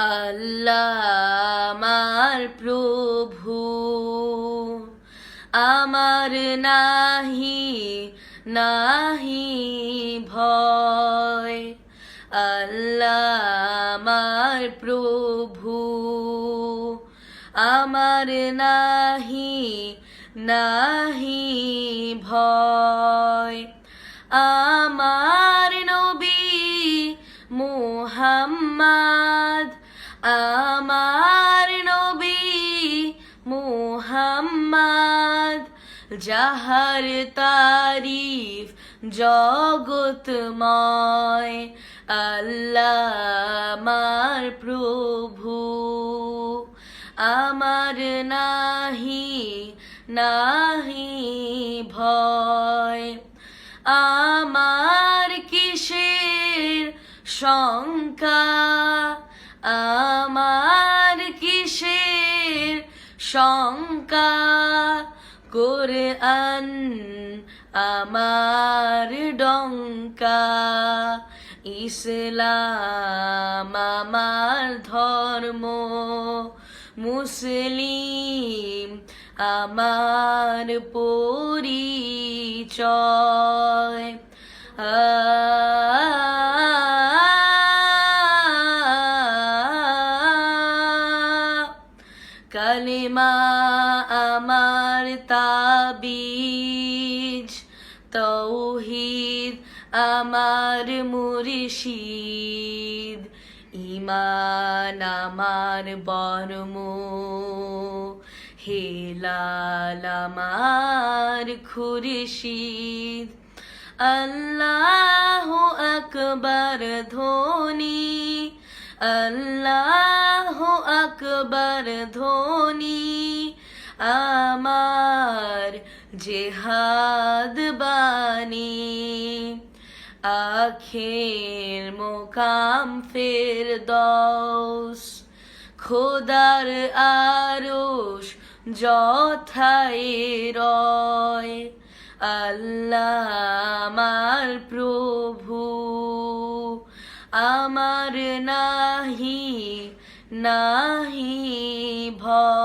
আল্লাহ আমার প্রভু, আমার নাহি নাহি ভয়। আল্লাহ আমার প্রভু, আমার নাহি নাহি ভয়। আমার নবী মুহাম্মদ আমার নবী মুহাম্মদ, যাহার তারিফ জগতময় আল্লাহ আমার প্রভু। আমার নাহি নাহি ভয়। আমার কিসের শঙ্কা? আমার কিসের শঙ্কা? করে আন আমার ডঙ্কা। ইসলাম আমার ধর্ম মুসলিম আমার পরিচয়। কালিমা আমার তাবিজ। তৌহিদ আমার মুর্শিদ। ইমান আমার বর্ম। হেলাল আমার খুরশিদ। আল্লাহ আকবর ধ্বনি আল্লাহ আকবর ধ্বনি আমার জেহাদ বাণী। আখের মোকাম ফের দশ খোদার আরশ যথায় রয়। আল্লাহ আমার প্রভু, আমার নাহি নাহি ভয়